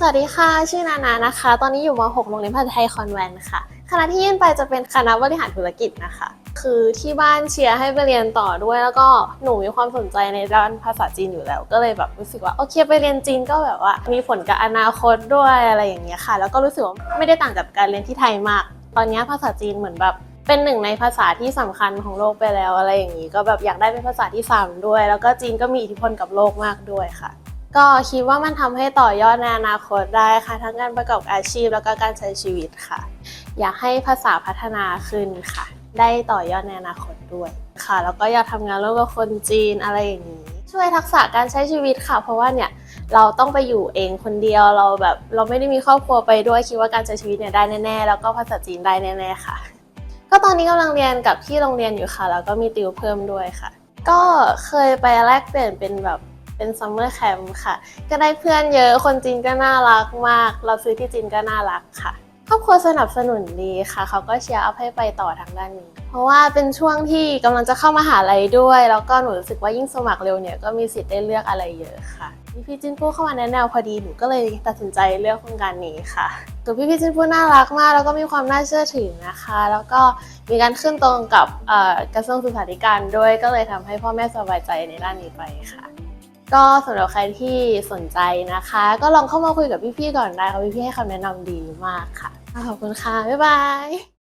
สวัสดีค่ะ ชื่อนานานะคะ ตอนนี้อยู่ม .6 โรงเรียนภาษาไทยคอนแวนต์ค่ะ คณะที่ยื่นไปจะเป็นคณะบริหารธุรกิจนะคะ คือที่บ้านเชียร์ให้ไปเรียนต่อด้วย แล้วก็หนูมีความสนใจในด้านภาษาจีนอยู่แล้ว ก็เลยแบบรู้สึกว่าโอเคไปเรียนจีนก็แบบว่า มีผลกับอนาคตด้วยอะไรอย่างเงี้ยค่ะ แล้วก็รู้สึกว่าไม่ได้ต่างจากการเรียนที่ไทยมาก ตอนนี้ภาษาจีนเหมือนแบบเป็นหนึ่งในภาษาที่สำคัญของโลกไปแล้วอะไรอย่างนี้ ก็แบบอยากได้เป็นภาษาที่สามด้วย แล้วก็จีนก็มีอิทธิพลกับโลกมากด้วยค่ะ ก็คิดว่ามันทำให้ต่อยอดในอนาคตได้ค่ะ ทั้งการประกอบอาชีพแล้วก็การใช้ชีวิตค่ะ อยากให้ภาษาพัฒนาขึ้นค่ะ ได้ต่อยอดในอนาคตด้วยค่ะ แล้วก็อยากทำงานร่วมกับคนจีนอะไรอย่างนี้ ช่วยทักษะการใช้ชีวิตค่ะ เพราะว่าเนี่ยเราต้องไปอยู่เองคนเดียวเราแบบเราไม่ได้มีครอบครัวไปด้วยคิดว่าการใช้ชีวิตเนี่ยได้แน่ๆแล้วก็ภาษาจีนได้แน่ๆค่ะ ก็ตอนนี้กำลังเรียนกับที่โรงเรียนอยู่ค่ะแล้วก็มีติวเพิ่มด้วยค่ะ ก็เคยไปแลกเปลี่ยนเป็นแบบ เป็นซัมเมอร์แคมป์ค่ะ ก็ได้เพื่อนเยอะคนจีนก็น่ารักมาก เราซื้อที่จีนก็น่ารักค่ะครอบครัวสนับสนุนดีค่ะ เขาก็เชียร์อัพให้ไปต่อทางด้านนี้ เพราะว่าเป็นช่วงที่กำลังจะเข้ามหาลัยด้วย แล้วก็หนูรู้สึกว่ายิ่งสมัครเร็วเนี่ยก็มีสิทธิ์ได้เลือกอะไรเยอะค่ะพี่พี่จินปูเข้ามาแนะแนวพอดีหนูก็เลยตัดสินใจเลือกโครงการนี้ค่ะตัวพี่พี่จินปูน่ารักมาก แล้วก็มีความน่าเชื่อถือนะคะ แล้วก็มีการขึ้นตรงกับกระทรวงศึกษาธิการด้วยก็เลยทำให้พ่อแม่สบายใจในด้านนี้ไปค่ะ ก็สำหรับใครที่สนใจนะคะ ก็ลองเข้ามาคุยกับพี่ๆก่อนได้ค่ะพี่ๆให้คำแนะนำดีมากค่ะ ขอบคุณค่ะ บ๊ายบาย